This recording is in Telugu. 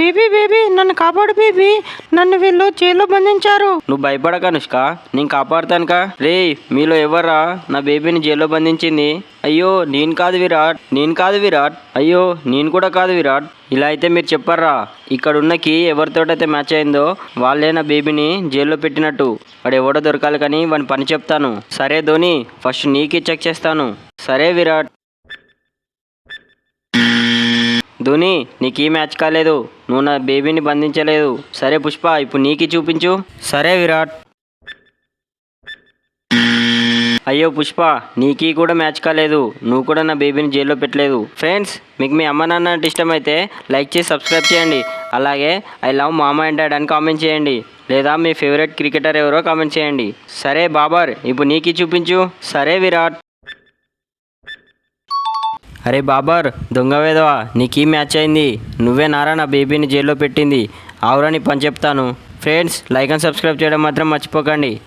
బేబీ బేబీ నన్ను కాపాడు బేబీ. నన్ను వీళ్ళు జైల్లో బంధించారు. నువ్వు భయపడక అనుష్క నేను కాపాడుతానుక. రే మీలో ఎవర్రా? నా బేబీని జైల్లో బంధించింది. అయ్యో నేను కాదు విరాట్. నేను కాదు విరాట్. అయ్యో నేను కూడా కాదు విరాట్. ఇలా అయితే మీరు చెప్పర్రా? ఇక్కడ ఉన్నకి ఎవరితోటైతే మ్యాచ్ అయిందో వాళ్ళే నా బేబీని జైల్లో పెట్టినట్టు. వాడు ఎవడో దొరకాలి కానీ వాని పని చెప్తాను. సరే ధోని ఫస్ట్ నీకి చెక్ చేస్తాను. సరే విరాట్. ధోని నీకు ఈ మ్యాచ్ కాలేదు. నువ్వు నా బేబీని బంధించలేదు. సరే పుష్ప ఇప్పుడు నీకి చూపించు. సరే విరాట్. అయ్యో పుష్ప నీకీ కూడా మ్యాచ్ కాలేదు. నువ్వు కూడా నా బేబీని జైల్లో పెట్టలేదు. ఫ్రెండ్స్ మీకు మీ అమ్మ నాన్న అంటే ఇష్టమైతే లైక్ చేసి సబ్స్క్రైబ్ చేయండి. అలాగే ఐ లవ్ మామ అండ్ డాడ్ అని కామెంట్ చేయండి. లేదా మీ ఫేవరెట్ క్రికెటర్ ఎవరో కామెంట్ చేయండి. సరే బాబర్ ఇప్పుడు నీకీ చూపించు. సరే విరాట్. అరే బాబర్ దొంగ వేదవా నీకీ మ్యాచ్ అయింది. నువ్వే నారా నా బేబీని జైల్లో పెట్టింది. ఆవురా నీ పని చెప్తాను. ఫ్రెండ్స్ లైక్ అండ్ సబ్స్క్రైబ్ చేయడం మాత్రం మర్చిపోకండి.